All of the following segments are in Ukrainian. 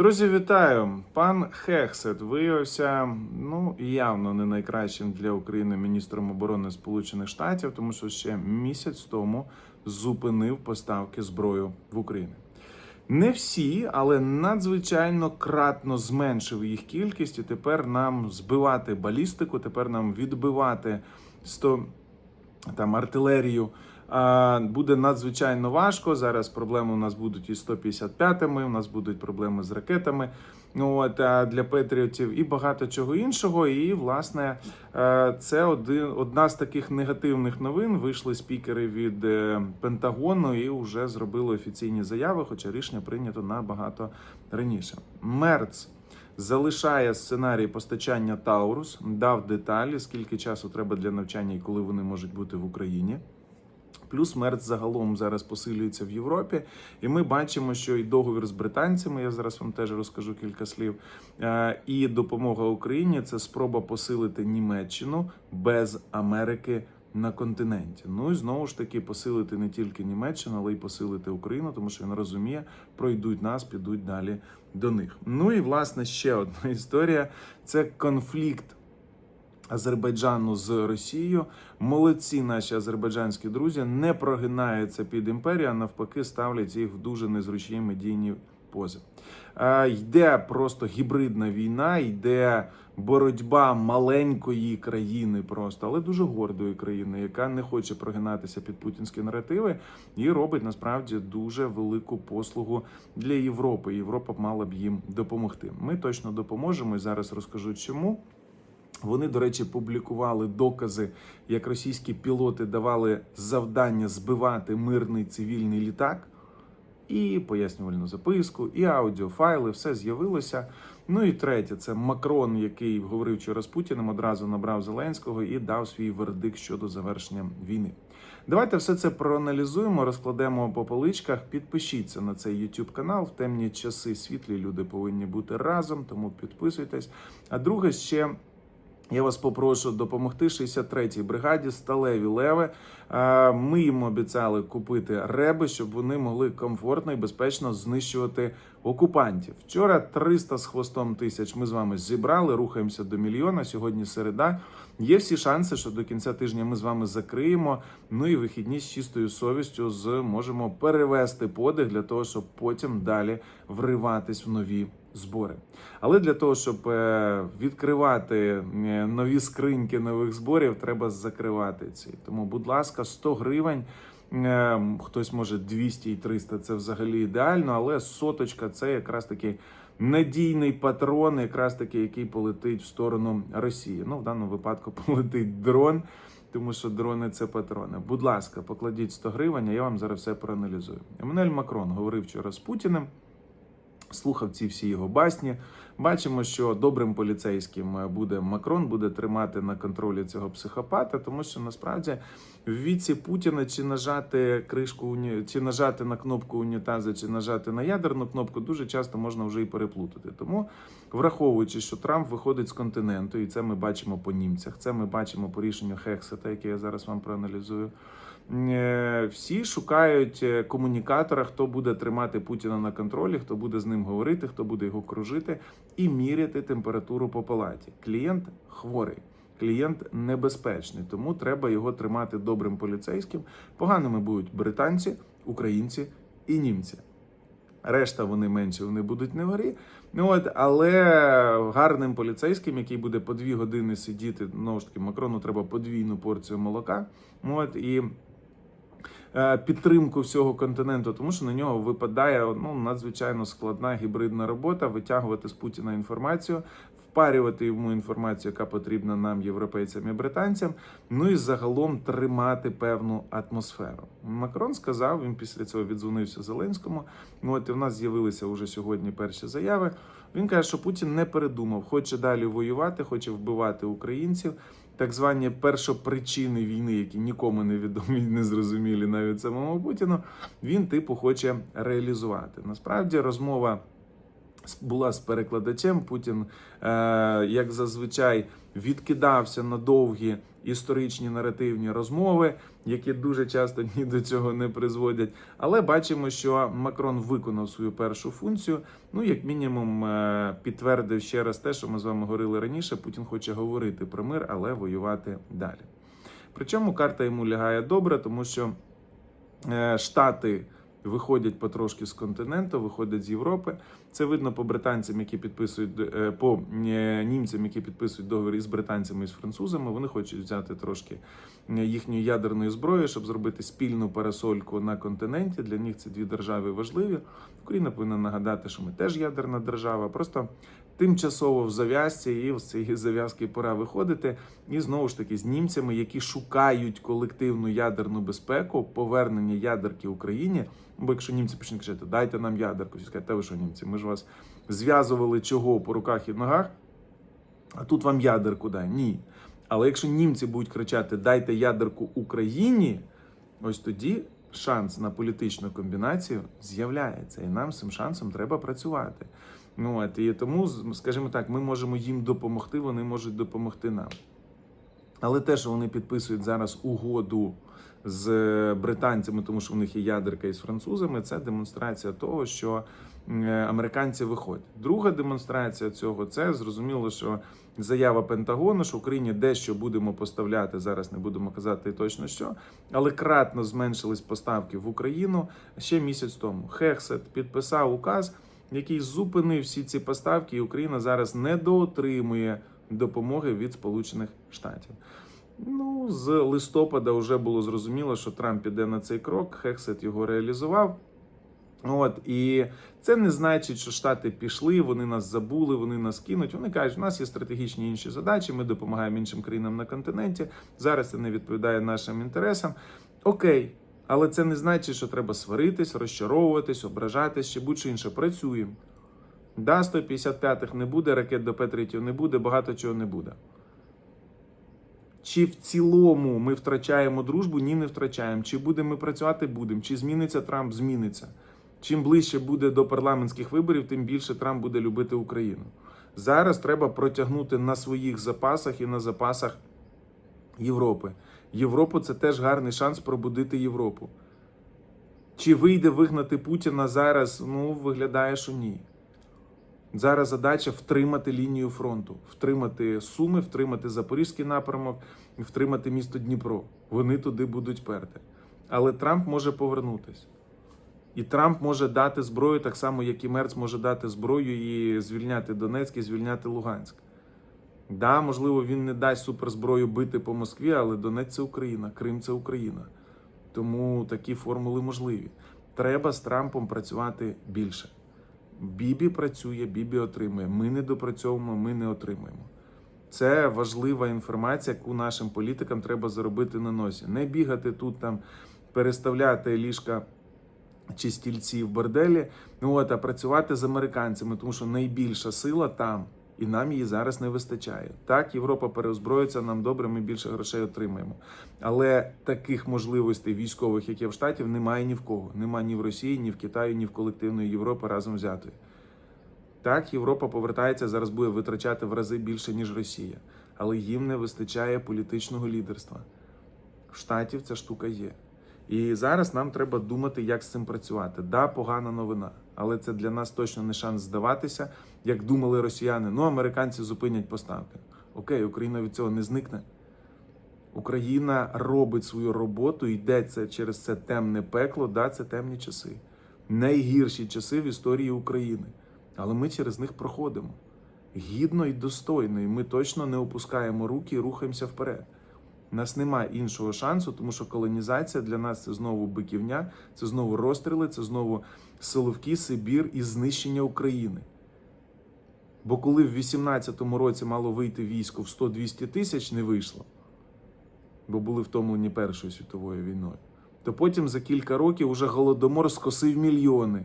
Друзі, вітаю! Пан Хексет виявився ну явно не найкращим для України міністром оборони Сполучених Штатів, тому що ще місяць тому зупинив поставки зброї в Україну. Не всі, але надзвичайно кратно зменшив їх кількість, і тепер нам збивати балістику, тепер нам відбивати 100 там артилерію. Буде надзвичайно важко. Зараз проблеми у нас будуть із 155-ми, у нас будуть проблеми з ракетами. Ну от для Петріотів і багато чого іншого. І власне е, це один одна з таких негативних новин. Вийшли спікери від е, Пентагону і вже зробили офіційні заяви, хоча рішення прийнято набагато раніше. Мерц залишає сценарій постачання Таурус, дав деталі, скільки часу треба для навчання і коли вони можуть бути в Україні. Плюс мерц загалом зараз посилюється в Європі, і ми бачимо, що і договір з британцями, я зараз вам теж розкажу кілька слів. е, І допомога Україні це спроба посилити Німеччину без Америки на континенті. Ну і знову ж таки посилити не тільки Німеччину, але й посилити Україну, тому що він розуміє, пройдуть нас, підуть далі до них. Ну і власне ще одна історія: це конфлікт. Азербайджану з Росією. Молодці наші азербайджанські друзі не прогинаються під імперію, а навпаки, ставлять їх в дуже незручні медійні пози. Йде просто гібридна війна, йде боротьба маленької країни, просто але дуже гордої країни, яка не хоче прогинатися під путінські наративи, і робить насправді дуже велику послугу для Європи. Європа мала б їм допомогти. Ми точно допоможемо і зараз розкажу, чому. Вони, до речі, публікували докази, як російські пілоти давали завдання збивати мирний цивільний літак, і пояснювальну записку, і аудіофайли, все з'явилося. Ну і третє, це Макрон, який говорив вчора з Путіним, одразу набрав Зеленського і дав свій вердикт щодо завершення війни. Давайте все це проаналізуємо, розкладемо по поличках. Підпишіться на цей YouTube канал. В темні часи світлі люди повинні бути разом, тому підписуйтесь. А друге ще. Я вас попрошу допомогти 63-й бригаді сталеві леви. Ми їм обіцяли купити реби, щоб вони могли комфортно і безпечно знищувати окупантів. Вчора 300 з хвостом тисяч ми з вами зібрали, рухаємося до мільйона. Сьогодні середа. Є всі шанси, що до кінця тижня ми з вами закриємо. Ну і вихідні з чистою совістю зможемо перевести подих для того, щоб потім далі вриватись в нові збори. Але для того, щоб е, відкривати е, нові скриньки нових зборів, треба закривати ці. Тому, будь ласка, 100 гривень. е, Хтось може 200 і 300, це взагалі ідеально, але соточка це якраз такий надійний патрон, якраз таки, який полетить в сторону Росії. Ну, в даному випадку полетить дрон, тому що дрони це патрони. Будь ласка, покладіть 100 гривень, а я вам зараз все проаналізую. Еммануель Макрон говорив вчора з Путіним. Слухав ці всі його басні. Бачимо, що добрим поліцейським буде Макрон, буде тримати на контролі цього психопата, тому що насправді в віці Путіна чи нажати кришку чи нажати на кнопку унітаза, чи нажати на ядерну кнопку, дуже часто можна вже і переплутати. Тому, враховуючи, що Трамп виходить з континенту, і це ми бачимо по німцях, це ми бачимо по рішенню Хексета, яке я зараз вам проаналізую. Е, Всі шукають е, комунікатора, хто буде тримати Путіна на контролі, хто буде з ним говорити, хто буде його кружити і міряти температуру по палаті. Клієнт хворий, клієнт небезпечний, тому треба його тримати добрим поліцейським. Поганими будуть британці, українці і німці. Решта вони менші, вони будуть не горі. Ну от, але гарним поліцейським, який буде по дві години сидіти, знову ж таки, Макрону треба подвійну порцію молока. Ну От і підтримку всього континенту, тому що на нього випадає ну надзвичайно складна гібридна робота витягувати з Путіна інформацію. Впарювати йому інформацію, яка потрібна нам, європейцям і британцям, ну і загалом тримати певну атмосферу. Макрон сказав, він після цього віддзвонився Зеленському. Ну от і в нас з'явилися вже сьогодні перші заяви. Він каже, що Путін не передумав, хоче далі воювати, хоче вбивати українців. Так звані першопричини війни, які нікому не відомі не зрозумілі навіть самому Путіну. Він типу хоче реалізувати. Насправді розмова була з перекладачем. Путін, е, як зазвичай, відкидався на довгі історичні наративні розмови, які дуже часто ні до цього не призводять. Але бачимо, що Макрон виконав свою першу функцію. Ну, як мінімум, е, підтвердив ще раз те, що ми з вами говорили раніше. Путін хоче говорити про мир, але воювати далі. Причому карта йому лягає добре, тому що е, Штати виходять потрошки з континенту, виходять з Європи. Це видно по британцям, які підписують е, по е, німцям, які підписують договір із британцями і з французами. Вони хочуть взяти трошки е, їхньої ядерної зброї, щоб зробити спільну парасольку на континенті. Для них ці дві держави важливі. Україна повинна нагадати, що ми теж ядерна держава. Просто тимчасово в зав'язці, і з цієї зав'язки пора виходити. І знову ж таки з німцями, які шукають колективну ядерну безпеку, повернення ядерки Україні. Бо якщо німці почнуть кричати, дайте нам ядерку, всі скажуть, та ви що, німці, ми ж вас зв'язували чого по руках і ногах, а тут вам ядерку дай. Ні. Але якщо німці будуть кричати Дайте ядерку Україні, ось тоді шанс на політичну комбінацію з'являється, і нам з цим шансом треба працювати. Ну от і тому, скажімо так, ми можемо їм допомогти, вони можуть допомогти нам. Але те, що вони підписують зараз угоду з британцями, тому що в них є ядерка із французами, це демонстрація того, що е, американці виходять. Друга демонстрація цього це зрозуміло, що заява Пентагону, що Україні дещо будемо поставляти зараз, не будемо казати точно що, але кратно зменшились поставки в Україну ще місяць тому. Хексет підписав указ, який зупинив всі ці поставки, і Україна зараз не доотримує допомоги від Сполучених Штатів. Ну, з листопада вже було зрозуміло, що Трамп піде на цей крок. Хексет його реалізував. От і це не значить, що Штати пішли, вони нас забули, вони нас кинуть. Вони кажуть, у нас є стратегічні інші задачі. Ми допомагаємо іншим країнам на континенті. Зараз це не відповідає нашим інтересам. Окей, але це не значить, що треба сваритись, розчаровуватись, ображатись чи будь-що інше. Працюємо. Да, 155-х не буде, ракет до П-3 не буде, багато чого не буде. Чи в цілому ми втрачаємо дружбу? Ні, не втрачаємо. Чи будемо ми працювати? Будемо. Чи зміниться Трамп? Зміниться. Чим ближче буде до парламентських виборів, тим більше Трамп буде любити Україну. Зараз треба протягнути на своїх запасах і на запасах Європи. Європу це теж гарний шанс пробудити Європу. Чи вийде вигнати Путіна зараз? Ну, виглядає, що ні. Зараз задача втримати лінію фронту, втримати Суми, втримати Запорізький напрямок, втримати місто Дніпро. Вони туди будуть перти. Але Трамп може повернутися. І Трамп може дати зброю так само, як і Мерц може дати зброю і звільняти Донецьк і звільняти Луганськ. Да, можливо, він не дасть суперзброю бити по Москві, але Донець це Україна, Крим це Україна. Тому такі формули можливі. Треба з Трампом працювати більше. Бібі працює, Бібі отримує. Ми не допрацьовуємо, ми не отримуємо. Це важлива інформація, яку нашим політикам треба заробити на носі. Не бігати тут там, переставляти ліжка чи стільці в борделі, ну от, а працювати з американцями, тому що найбільша сила там, і нам її зараз не вистачає. Так, Європа переозброїться, нам добре, ми більше грошей отримаємо. Але таких можливостей військових, як є в Штатів, немає ні в кого. Немає ні в Росії, ні в Китаї, ні в колективної Європи разом взятої. Так, Європа повертається зараз буде витрачати в рази більше, ніж Росія, але їм не вистачає політичного лідерства. В Штатів ця штука є. І зараз нам треба думати, як з цим працювати. Да, погана новина, але це для нас точно не шанс здаватися, як думали росіяни. Ну, американці зупинять поставки. Окей, Україна від цього не зникне. Україна робить свою роботу, йде це через це темне пекло. Да, це темні часи. Найгірші часи в історії України. Але ми через них проходимо гідно і достойно. І ми точно не опускаємо руки і рухаємося вперед. У нас немає іншого шансу, тому що колонізація для нас це знову биківня, це знову розстріли, це знову Соловки, Сибір і знищення України. Бо коли в 18-му році мало вийти військо в 100-200 тисяч, не вийшло, бо були втомлені Першою світовою війною, то потім за кілька років уже голодомор скосив мільйони.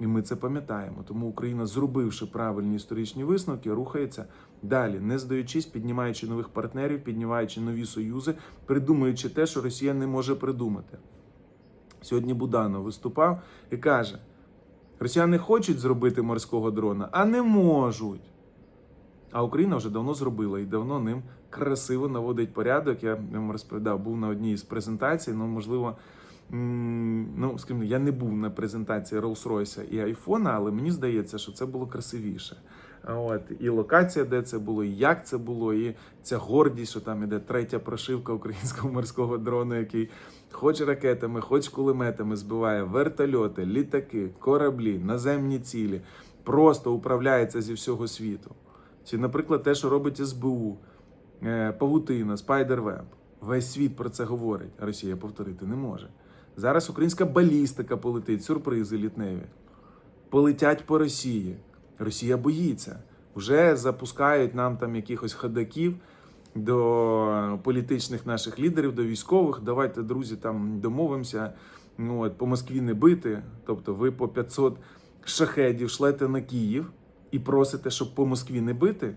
І ми це пам'ятаємо. Тому Україна, зробивши правильні історичні висновки, рухається далі, не здаючись, піднімаючи нових партнерів, піднімаючи нові союзи, придумуючи те, що Росія не може придумати. Сьогодні Буданов виступав і каже: Росіяни хочуть зробити морського дрона, а не можуть. А Україна вже давно зробила і давно ним красиво наводить порядок. Я вам розповідав, був на одній із презентацій. Ну, можливо, ну скажімо, я не був на презентації Rolls-Royce і айфона, але мені здається, що це було красивіше. От і локація, де це було, і як це було, і ця гордість, що там іде третя прошивка українського морського дрону, який хоч ракетами, хоч кулеметами збиває вертольоти, літаки, кораблі, наземні цілі, просто управляється зі всього світу. Чи, наприклад, те, що робить СБУ, е, Павутина, Spiderweb. Весь світ про це говорить, а Росія повторити не може. Зараз українська балістика полетить, сюрпризи літневі. Полетять по Росії. Росія боїться. Вже запускають нам там якихось ходаків до політичних наших лідерів, до військових. Давайте, друзі, там домовимося. Ну, от, по Москві не бити. Тобто ви по 500 шахедів шлете на Київ і просите, щоб по Москві не бити.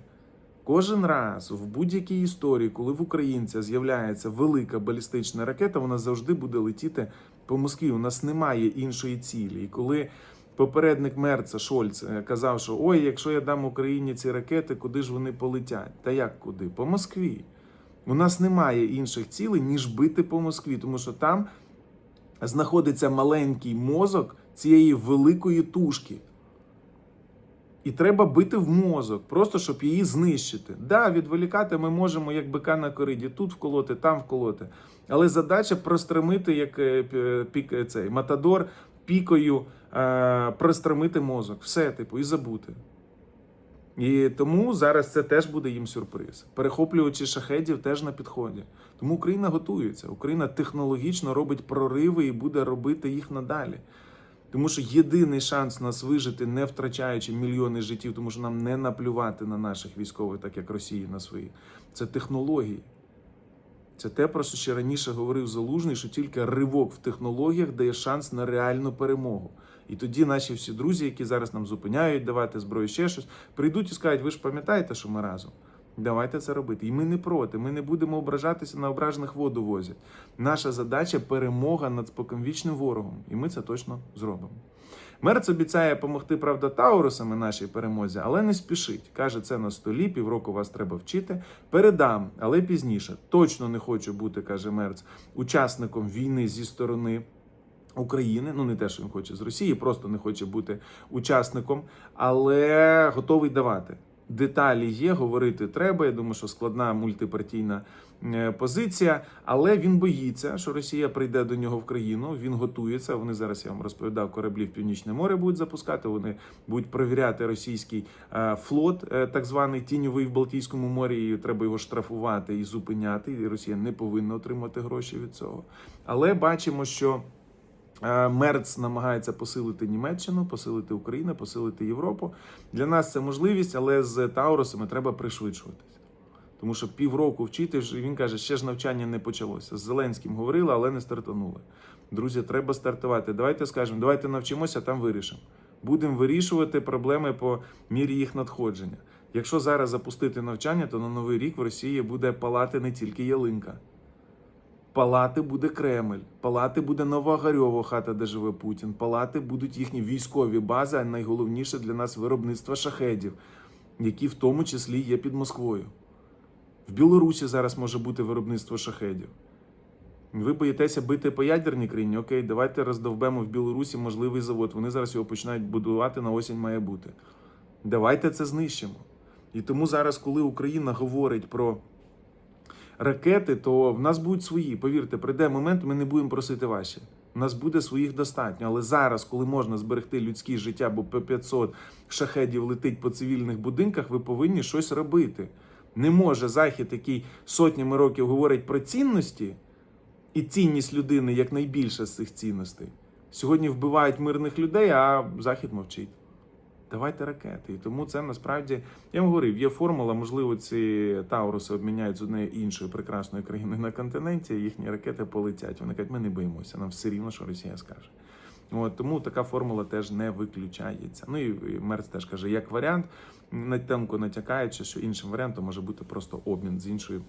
Кожен раз в будь-якій історії, коли в українця з'являється велика балістична ракета, вона завжди буде летіти по Москві. У нас немає іншої цілі. І коли попередник Мерца Шольц е, казав, що ой, якщо я дам Україні ці ракети, куди ж вони полетять? Та як куди? По Москві. У нас немає інших цілей, ніж бити по Москві, тому що там знаходиться маленький мозок цієї великої тушки. І треба бити в мозок, просто щоб її знищити. Да, відволікати ми можемо як бика на кориді, тут вколоти, там вколоти. Але задача простремити, як е, пік, е, цей матадор пікою е, простремити мозок. Все, типу, і забути. І тому зараз це теж буде їм сюрприз. Перехоплювачі шахедів теж на підході. Тому Україна готується. Україна технологічно робить прориви і буде робити їх надалі. Тому що єдиний шанс нас вижити, не втрачаючи мільйони життів, тому що нам не наплювати на наших військових, так як Росії на свої. Це технології. Це те, про що ще раніше говорив Залужний, що тільки ривок в технологіях дає шанс на реальну перемогу. І тоді наші всі друзі, які зараз нам зупиняють, давати зброю ще щось, прийдуть і скажуть: ви ж пам'ятаєте, що ми разом? Давайте це робити. І ми не проти. Ми не будемо ображатися на ображених воду возять. Наша задача перемога над споконвічним ворогом. І ми це точно зробимо. Мерц обіцяє допомогти, правда, Таурусами нашій перемозі, але не спішить. Каже, це на столі, півроку вас треба вчити. Передам, але пізніше. Точно не хочу бути, каже Мерц, учасником війни зі сторони. України, ну не те, що він хоче з Росії, просто не хоче бути учасником, але готовий давати. Деталі є, говорити треба. Я думаю, що складна мультипартійна е, позиція, але він боїться, що Росія прийде до нього в країну. Він готується. Вони зараз я вам розповідав, кораблі в Північне море будуть запускати. Вони будуть перевіряти російський е, флот, е, так званий тіньовий в Балтійському морі. І треба його штрафувати і зупиняти. І Росія не повинна отримати гроші від цього. Але бачимо, що. Е, Мерц намагається посилити Німеччину, посилити Україну, посилити Європу. Для нас це можливість, але з Таурусами треба пришвидшуватися. Тому що півроку вчити, він каже, ще ж навчання не почалося. З Зеленським говорили, але не стартанули. Друзі, треба стартувати. Давайте скажемо, давайте навчимося, там вирішимо. Будемо вирішувати проблеми по мірі їх надходження. Якщо зараз запустити навчання, то на новий рік в Росії буде палати не тільки ялинка. Палати буде Кремль, палати буде Новогарьово, хата, де живе Путін, палати будуть їхні військові бази, а найголовніше для нас виробництво шахедів, які в тому числі є під Москвою. В Білорусі зараз може бути виробництво шахедів. Ви боїтеся бити по ядерній країні? Окей, давайте роздовбемо в Білорусі можливий завод. Вони зараз його починають будувати на осінь має бути. Давайте це знищимо. І тому зараз, коли Україна говорить про ракети, то в нас будуть свої. Повірте, прийде момент, ми не будемо просити ваші. У нас буде своїх достатньо. Але зараз, коли можна зберегти людське життя, бо по 500 шахедів летить по цивільних будинках, ви повинні щось робити. Не може захід, який сотнями років говорить про цінності, і цінність людини як найбільша з цих цінностей. Сьогодні вбивають мирних людей, а захід мовчить. Давайте ракети. І тому це насправді я вам говорив, є формула. Можливо, ці Тауруси обміняють з однією іншою прекрасною країною на континенті. Їхні ракети полетять. Вони кажуть, ми не боїмося. Нам все рівно, що Росія скаже. От тому така формула теж не виключається. Ну і Мерц теж каже, як варіант, на тонко натякаючи, що іншим варіантом може бути просто обмін з іншою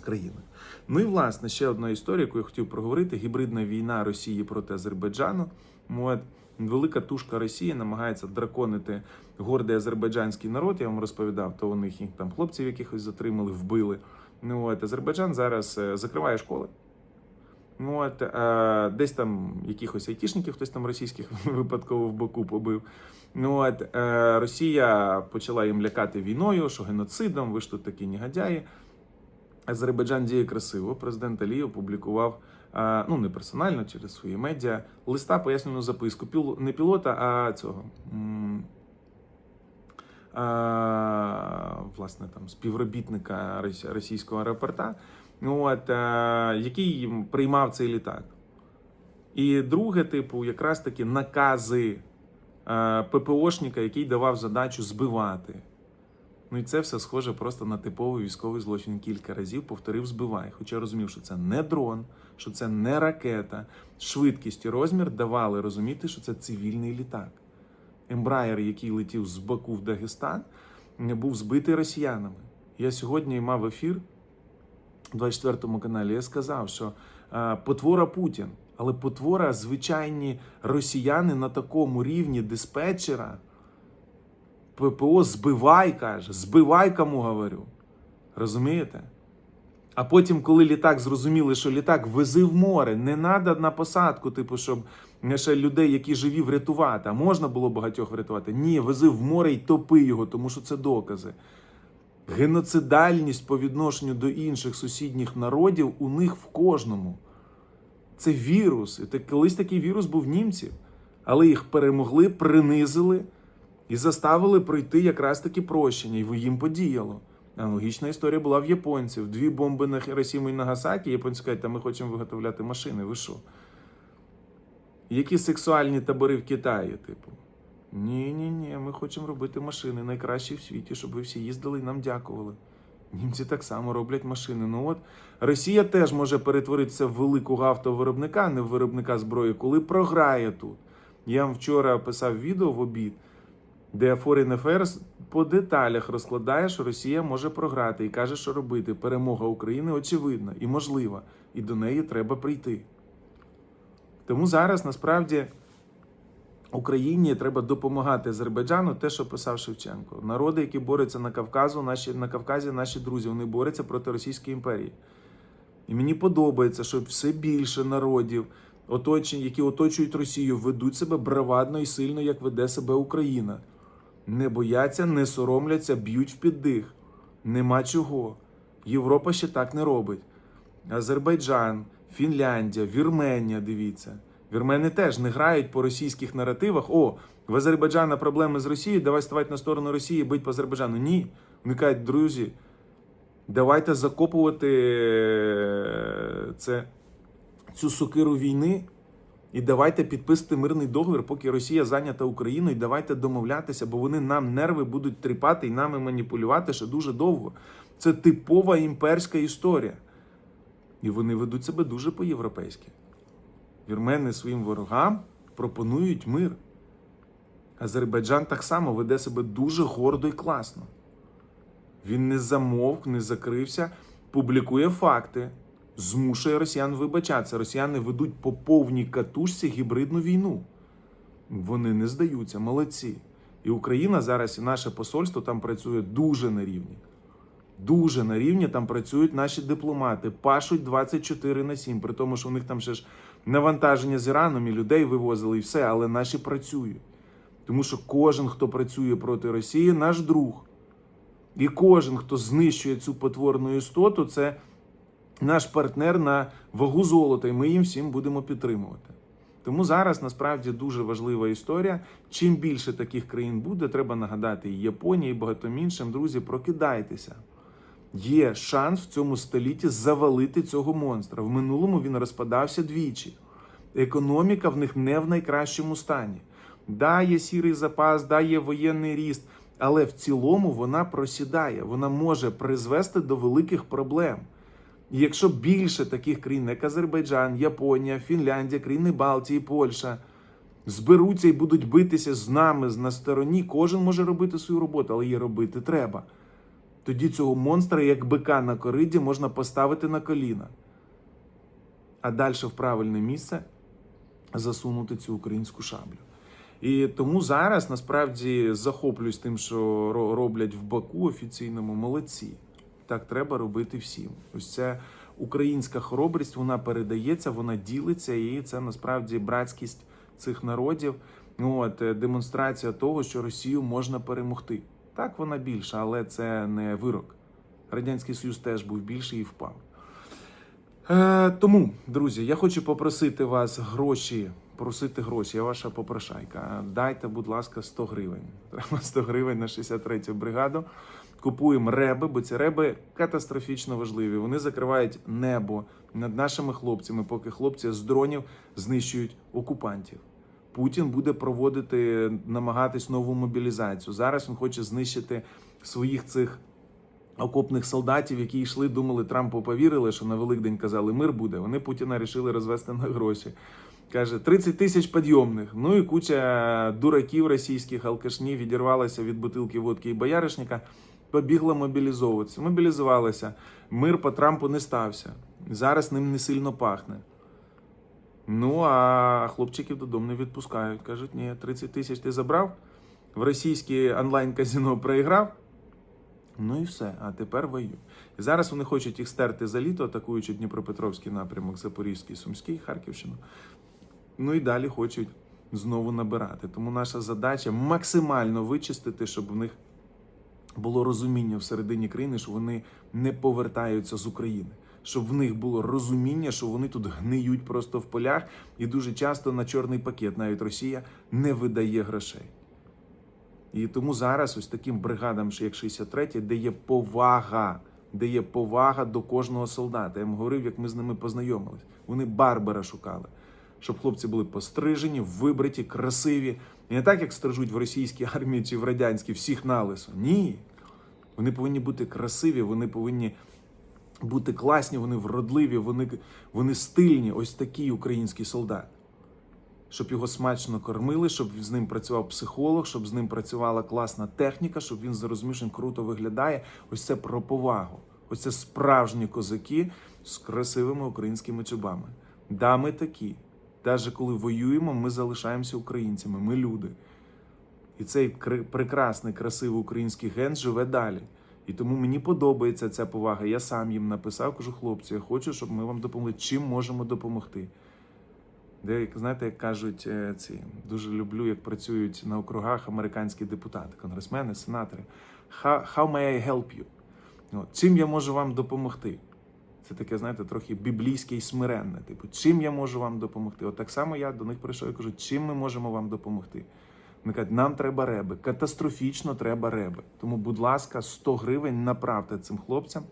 країною. Ну і власне ще одна історія, яку я хотів проговорити: гібридна війна Росії проти Азербайджану. От велика тушка Росії намагається драконити гордий азербайджанський народ. Я вам розповідав, то у них їх там хлопців якихось затримали, вбили. Ну от Азербайджан зараз е, закриває школи. Ну, от, е, десь там якихось айтішників, хтось там російських випадково в боку побив. Ну, от, е, Росія почала їм лякати війною, що геноцидом, ви ж тут такі негодяї. Азербайджан діє красиво. Президент Алій опублікував, ну не персонально, через свої медіа, листа пояснену записку. Піл, не пілота, а цього. е, власне, там співробітника російського аеропорта, от, е, який приймав цей літак. І друге, типу, якраз таки накази е, ППОшника, який давав задачу збивати. Ну і це все схоже просто на типовий військовий злочин. Кілька разів повторив збивай. Хоча розумів, що це не дрон, що це не ракета. Швидкість і розмір давали розуміти, що це цивільний літак. Ембраєр, який летів з Баку в Дагестан, був збитий росіянами. Я сьогодні мав ефір в 24 каналі. Я сказав, що е, потвора Путін, але потвора звичайні росіяни на такому рівні диспетчера. ППО збивай, каже, збивай, кому говорю. Розумієте? А потім, коли літак зрозуміли, що літак вези в море, не треба на посадку, типу, щоб не ще людей, які живі, врятувати. А можна було багатьох врятувати? Ні, вези в море і топи його, тому що це докази. Геноцидальність по відношенню до інших сусідніх народів у них в кожному. Це вірус. І колись такий вірус був німців, але їх перемогли, принизили і заставили пройти якраз таки прощення, і їм подіяло. Аналогічна історія була в японців. Дві бомби на Хіросіму і Нагасакі, японці кажуть, та ми хочемо виготовляти машини. Ви що? Які сексуальні табори в Китаї, типу? Ні, ні, ні, ми хочемо робити машини найкращі в світі, щоб ви всі їздили і нам дякували. Німці так само роблять машини. Ну от Росія теж може перетворитися в великого автовиробника, не в виробника зброї, коли програє тут. Я вам вчора писав відео в обід, де Foreign Affairs по деталях розкладає, що Росія може програти і каже, що робити. Перемога України очевидна і можлива, і до неї треба прийти. Тому зараз насправді Україні треба допомагати Азербайджану, те, що писав Шевченко. Народи, які борються на Кавказу, наші на Кавказі, наші друзі, вони борються проти Російської імперії. І мені подобається, що все більше народів, оточень, які оточують Росію, ведуть себе бравадно і сильно, як веде себе Україна. Не бояться, не соромляться, б'ють в піддих. Нема чого. Європа ще так не робить. Азербайджан, Фінляндія, Вірменія, дивіться. Вірмени теж не грають по російських наративах. О, в Азербайджана проблеми з Росією, давай ставати на сторону Росії, бить по Азербайджану. Ні. Вони кажуть, друзі, давайте закопувати е, це, цю сокиру війни і давайте підписати мирний договір, поки Росія зайнята Україною, і давайте домовлятися, бо вони нам нерви будуть тріпати і нами маніпулювати ще дуже довго. Це типова імперська історія. І вони ведуть себе дуже по-європейськи. Вірмени своїм ворогам пропонують мир. Азербайджан так само веде себе дуже гордо і класно. Він не замовк, не закрився, публікує факти, змушує росіян вибачатися. Росіяни ведуть по повній катушці гібридну війну. Вони не здаються, молодці. І Україна зараз і наше посольство там працює дуже на рівні. Дуже на рівні там працюють наші дипломати, пашуть 24 на 7, при тому, що у них там ще ж навантаження з Іраном і людей вивозили і все, але наші працюють. Тому що кожен, хто працює проти Росії, наш друг. І кожен, хто знищує цю потворну істоту, це наш партнер на вагу золота, і ми їм всім будемо підтримувати. Тому зараз насправді дуже важлива історія. Чим більше таких країн буде, треба нагадати і Японії, і багатьом іншим. Друзі, прокидайтеся. Є шанс в цьому столітті завалити цього монстра. В минулому він розпадався двічі. Економіка в них не в найкращому стані. Да, є сірий запас, да, є воєнний ріст, але в цілому вона просідає, вона може призвести до великих проблем. І якщо більше таких країн, як Азербайджан, Японія, Фінляндія, країни Балтії, Польща, зберуться і будуть битися з нами на стороні, кожен може робити свою роботу, але її робити треба. Тоді цього монстра, як бика на кориді, можна поставити на коліна, а далі в правильне місце засунути цю українську шаблю. І тому зараз насправді захоплююсь тим, що роблять в Баку офіційному молодці. Так треба робити всім. Ось це українська хоробрість, вона передається, вона ділиться, і це насправді братськість цих народів. От е, демонстрація того, що Росію можна перемогти. Так вона більша, але це не вирок. Радянський Союз теж був більший і впав. Е, тому, друзі, я хочу попросити вас гроші. Просити гроші, я ваша попрошайка. Дайте, будь ласка, 100 гривень. Треба 100 гривень на 63-ю бригаду. Купуємо реби, бо ці реби катастрофічно важливі. Вони закривають небо над нашими хлопцями, поки хлопці з дронів знищують окупантів. Путін буде проводити, намагатись нову мобілізацію. Зараз він хоче знищити своїх цих окопних солдатів, які йшли, думали, Трампу повірили, що на Великдень казали, мир буде. Вони Путіна рішили розвести на гроші. Каже, 30 тисяч підйомних. Ну і куча дураків російських алкашнів відірвалася від бутилки водки і бояришника, побігла мобілізовуватися. Мобілізувалася. Мир по Трампу не стався. Зараз ним не сильно пахне. Ну, а хлопчиків додому не відпускають. Кажуть, ні, 30 тисяч ти забрав, в російське онлайн-казино проіграв. Ну і все, а тепер воюй. Зараз вони хочуть їх стерти за літо, атакуючи Дніпропетровський напрямок, Запорізький, Сумський, Харківщину. Ну і далі хочуть знову набирати. Тому наша задача максимально вичистити, щоб в них було розуміння всередині країни, що вони не повертаються з України. Щоб в них було розуміння, що вони тут гниють просто в полях, і дуже часто на чорний пакет навіть Росія не видає грошей. І тому зараз ось таким бригадам, як 63, де є повага, де є повага до кожного солдата. Я вам говорив, як ми з ними познайомились. Вони барбара шукали, щоб хлопці були пострижені, вибриті, красиві. І не так, як стрижуть в російській армії чи в радянській всіх налисо. Ні. Вони повинні бути красиві, вони повинні бути класні, вони вродливі, вони, вони стильні. Ось такий український солдат щоб його смачно кормили, щоб з ним працював психолог, щоб з ним працювала класна техніка, щоб він зрозумів, що він круто виглядає. Ось це про повагу. Ось це справжні козаки з красивими українськими чубами. Да, ми такі. Навіть коли воюємо, ми залишаємося українцями, ми люди. І цей прекрасний, красивий український ген живе далі. І тому мені подобається ця повага. Я сам їм написав, кажу, хлопці, я хочу, щоб ми вам допомогли. Чим можемо допомогти? Де, знаєте, як кажуть е, ці дуже люблю, як працюють на округах американські депутати, конгресмени, сенатори. How, how may I help you? От, чим я можу вам допомогти? Це таке, знаєте, трохи біблійське і смиренне. Типу, чим я можу вам допомогти? От так само я до них прийшов і кажу, чим ми можемо вам допомогти? Вони кажуть, нам треба реби, катастрофічно треба реби. Тому, будь ласка, 100 гривень направте цим хлопцям.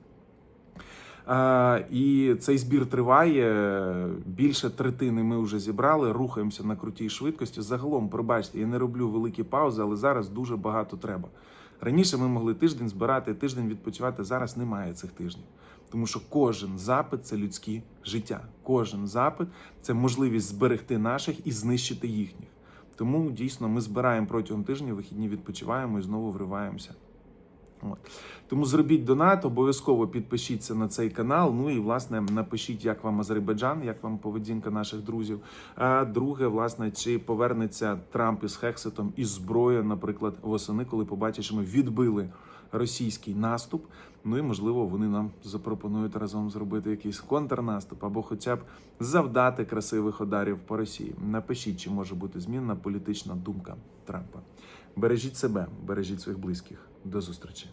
А, і цей збір триває. Більше третини ми вже зібрали, рухаємося на крутій швидкості. Загалом, пробачте, я не роблю великі паузи, але зараз дуже багато треба. Раніше ми могли тиждень збирати, тиждень відпочивати. Зараз немає цих тижнів. Тому що кожен запит це людське життя. Кожен запит це можливість зберегти наших і знищити їхніх. Тому дійсно ми збираємо протягом тижня, вихідні відпочиваємо і знову вриваємося. От. Тому зробіть донат, обов'язково підпишіться на цей канал. Ну і власне напишіть, як вам Азербайджан, як вам поведінка наших друзів. А друге, власне, чи повернеться Трамп із Хексетом із зброєю, наприклад, восени, коли побачать, що ми відбили російський наступ. Ну і можливо, вони нам запропонують разом зробити якийсь контрнаступ або хоча б завдати красивих ударів по Росії. Напишіть, чи може бути змінна політична думка Трампа. Бережіть себе, бережіть своїх близьких. До зустрічі.